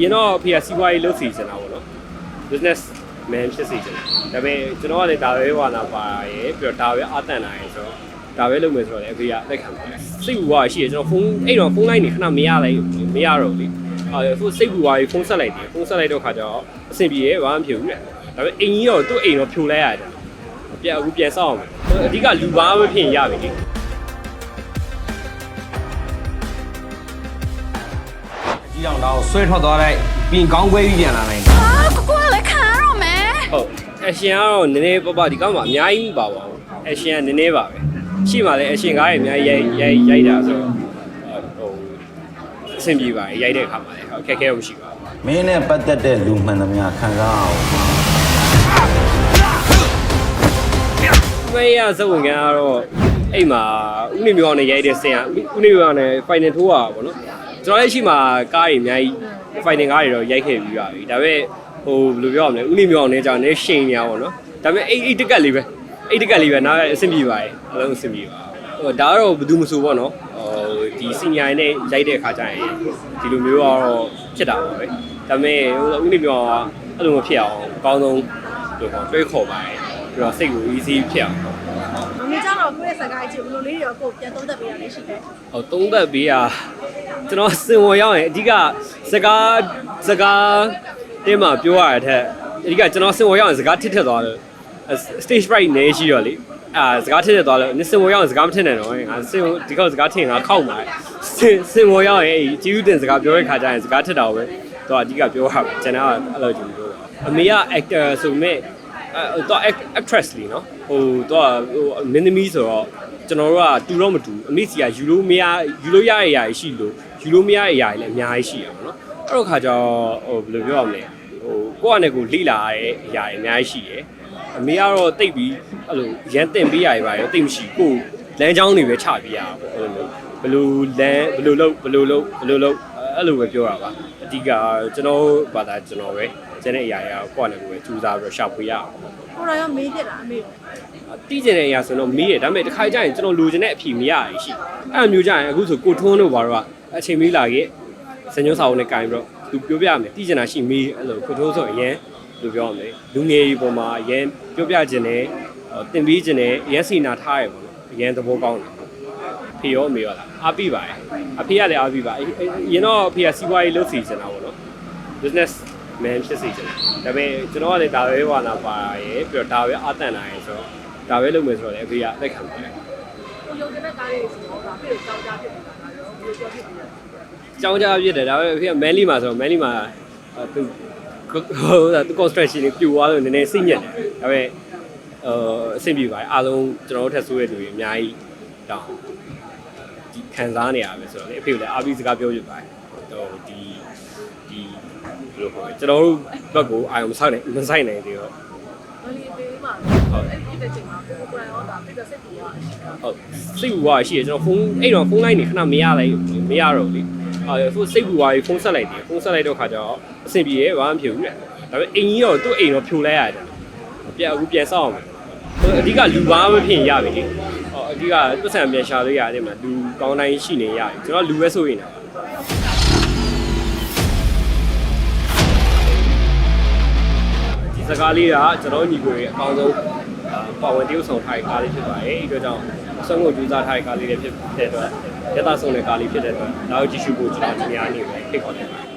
ရင်တော့ဖေကစီးပွားရေးလုပ်စီချင်တာပေါ့နော် business man ဖြစ်စီချင်တယ်ဒါပေမဲ့ကျွန်တော်ကလည်းဒါပဲဝါနာပါရယ်ပြီးတော့ဒါပဲအတန်နိုင်ရယ်ဆိုတော့ဒါပဲလုပ်မယ်ဆိုတော့လည်းအဖေကလက်ခံပါတယ်စိတ်ဝါရှိရကျွန်တော်ဖုန်းအဲ့တော့ဖုန်းလိုင်းနေခဏမရလိုက်မရတော့လေအဲဖုန်းစိတ်ဝါကြီးဖုန်းဆက်လိုက်တယ်ဖုန်းဆက်လိုက်တော့ခါကျတော့အဆင်ပြေရဲ့ဘာမှမဖြစ်ဘူးတဲ့ဒါပေမဲ့အိမ်ကြီးတော့သူ့အိမ်တော့ဖြိုလိုက်ရတယ်ပြန်အခုပြန်ဆောက်အောင်မယ်အဓိကလူဘာမဖြစ်ရင်ရပြီ ကြီးတောင်တောင်ဆွဲထွက်သွားလိုက်ပြင်ကောင်းခွဲပြီးပြန်လာလိုက်ဟာကိုကိုကလည်းခံရတော့မယ်ဟုတ်အရှင်ကတော့နည်းနည်းပပဒီကောင်းမှာအများကြီးမပါပါဘူးအရှင်ကနည်းနည်းပါပဲရှိမှလည်းအရှင်ကားရဲ့အများကြီးရိုက်ရိုက်ရိုက်တာဆိုတော့ဟိုအဆင်ပြေပါတယ်ရိုက်တဲ့အခါမှာလည်းအခက်အခဲမရှိပါဘူးမင်းနဲ့ပတ်သက်တဲ့လူမှန်သမျှခံစားအောင်မေးရဇဝင်ကန်ကတော့အဲ့မှာဥနေမျိုးအောင်နဲ့ရိုက်တဲ့ဆင်ကဥနေမျိုးအောင်နဲ့ final ထိုးတာပေါ့နော် ကျွန်တော်လည်းရှိမှာကားတွေအများကြီး final ကားတွေတော့ရိုက်ခဲ့ပြီးပါပြီဒါပေမဲ့ဟိုဘယ်လိုပြောရမလဲဥနေမျိုးအောင်နဲ့ကြောင့်လည်းရှိန်ညာပေါ့နော်ဒါပေမဲ့အဲ့အဲ့တက်ကက်လေးပဲအဲ့တက်ကက်လေးပဲနားအဆင်ပြေပါတယ်အလုံးအဆင်ပြေပါဟိုဒါကတော့ဘယ်သူမဆိုပေါ့နော်ဟိုဒီစင်ညာနဲ့ရိုက်တဲ့အခါကျရင်ဒီလိုမျိုးကတော့ဖြစ်တာပါပဲဒါပေမဲ့ဟိုဥနေမျိုးအောင်ကအဲ့လိုမဖြစ်အောင်အကောင်းဆုံးဟိုပေါ့တွေးခေါ်ပါတယ်ပြီးတော့စိတ်ကို easy ဖြစ်အောင်မမေကျတော့ကိုယ့်ရဲ့စကားအချင်းဘယ်လိုလေးတွေတော့ကိုယ်ပြန်သုံးသပ်ပေးရလဲရှိတယ်ဟိုသုံးသက်ပေးอ่ะ ကျွန်တော်စင်ဝင်ရောက်ရင်အဓိကစကားစကားတင်းမှာပြောရတဲ့အထက်အဓိကကျွန်တော်စင်ဝင်ရောက်ရင်စကားထစ်ထစ်သွားလို့ stage fright နေရှိတော့လေအာစကားထစ်ထစ်သွားလို့နစ်စင်ဝင်ရောက်ရင်စကားမထစ်နိုင်တော့ငါစင်ဒီကောက်စကားထင်ငါခောက်မှာစင်စင်ဝင်ရောက်ရင်အဲ့ជីယူတင်စကားပြောတဲ့ခါကျရင်စကားထစ်တာပဲတော့အဓိကပြောရပါကျွန်တော်ကအဲ့လိုကြည့်ပြောအမေက actor ဆိုမဲ့ အဲတော့ actress လीနော်ဟိုတော့ဟိုမင်းသမီးဆိုတော့ကျွန်တော်တို့ကတူတော့မတူအမေစီကယူလို့မရယူလို့ရတဲ့အရာရှိလို့ယူလို့မရတဲ့အရာတွေလည်းအများကြီးရှိရပါတော့အဲ့တော့ခါကျတော့ဟိုဘယ်လိုပြောရမလဲဟိုကိုယ့်အနေကိုလိလာရတဲ့အရာတွေအများကြီးရှိတယ်အမေကတော့တိတ်ပြီးအဲ့လိုရန်တင်ပေးရပါရောတိတ်မရှိကိုယ်လမ်းကြောင်းတွေပဲချပေးရတာပေါ့အဲ့လိုမျိုးဘယ်လိုလမ်းဘယ်လိုလုပ်ဘယ်လိုလုပ်ဘယ်လိုလုပ်အဲ့လိုပဲပြောတာပါ အဓိကကျွန်တော်ဘာသာကျွန်တော်ပဲကျန်တဲ့အရာတွေကကိုယ့်အနေကိုပဲစူးစမ်းပြီးတော့ရှာဖွေရအောင်ကိုရောရောမေးပြစ်တာအမေကိုတီးကျင်တဲ့အရာဆိုတော့မေးတယ်ဒါပေမဲ့တစ်ခါကျရင်ကျွန်တော်လိုချင်တဲ့အဖြေမရရရှိအဲ့လိုမျိုးကျရင်အခုဆိုကိုထွန်းတို့ဘာတော့အချိန်မေးလာခဲ့စညွှန်းစာအုပ်နဲ့ကင်ပြီးတော့သူပြောပြမယ်တီးကျင်တာရှိမေးအဲ့လိုကိုထွန်းဆိုအရင်လိုပြောရမယ်လူငယ်ကြီးပေါ်မှာအရင်ပြောပြခြင်းနဲ့တင်ပြီးခြင်းနဲ့အရင်စီနာထားရပေါ့နော်အရင်သဘောကောင်းတယ် ဖေရောမေရောလားအားပြပါတယ်အဖေကလည်းအားပြပါရင်တော့အဖေကစီးပွားရေးလုပ်စီချင်တာပေါ့နော် business man ဖြစ်စီချင်တယ်ဒါပေမဲ့ကျွန်တော်ကလည်းဒါပဲဝါနာပါရယ်ပြီးတော့ဒါပဲအတန်နိုင်ရယ်ဆိုတော့ဒါပဲလုပ်မယ်ဆိုတော့လည်းအဖေကလက်ခံပါတယ်ကိုရုံတဲ့ကားလေးဆိုတော့ဒါပြေကိုကြောက်ကြဖြစ်နေတာကတော့ဘယ်လိုပြောဖြစ်လဲကြောင်းကြပြစ်တယ်ဒါပေမဲ့အဖေက manly မှာဆိုတော့ manly မှာသူဟိုဒါသူ construction တွေပြူသွားလို့နည်းနည်းစိတ်ညက်တယ်ဒါပေမဲ့အအဆင်ပြေပါတယ်အားလုံးကျွန်တော်တို့ထက်ဆိုးတဲ့လူတွေအများကြီး တောင်းဒီခံစားနေရပဲဆိုတော့လေအဖေကလည်းအားပြီးစကားပြောပြပါတယ်ဟိုဒီဒီဘယ်လိုခေါ်လဲကျွန်တော်တို့ဘက်ကိုအာရုံမဆိုင်နိုင်မဆိုင်နိုင်သေးတော့ဘယ်လိုပြေးမှာအဲ့ဒီတဲ့ချိန်မှာကိုကိုကိုရောဒါပြေတဲ့စိတ်ကူရတယ်ဟုတ်စိတ်ကူဝါရှိရကျွန်တော်ဖုန်းအဲ့တော့ဖုန်းလိုင်းနေခဏမရလိုက်မရတော့လေအဲဖုန်းစိတ်ကူဝါကြီးဖုန်းဆက်လိုက်တယ်ဖုန်းဆက်လိုက်တော့ခါကျတော့အဆင်ပြေရဲ့ဘာမှမဖြစ်ဘူးတဲ့ဒါပေမဲ့အိမ်ကြီးတော့သူ့အိမ်တော့ဖြိုလိုက်ရတယ်ပြန်အခုပြန်ဆောက်အောင်မယ်အဓိကလူဘာမှမဖြစ်ရင်ရပြီလေဟော အဓိကပတ်စံပြန်ရှာလို့ရတယ်မှာလူကောင်းတိုင်းရှိနေရတယ်ကျွန်တော်လူပဲဆိုရင်တာဒီစကားလေးကကျွန်တော်ညီကိုရဲ့အကောင်းဆုံးပါဝင်တရုပ်ဆောင်ထားတဲ့ကားလေးဖြစ်ပါတယ်အဲ့အတွက်ကြောင့်ဆွမ်းကိုကြိုးစားထားတဲ့ကားလေးတွေဖြစ်တဲ့အတွက်ရသဆုံးတဲ့ကားလေးဖြစ်တဲ့အတွက်နောက်ကြည့်ရှုဖို့ကျွန်တော်ဒီများနေပဲဖိတ်ခေါ်နေပါတယ်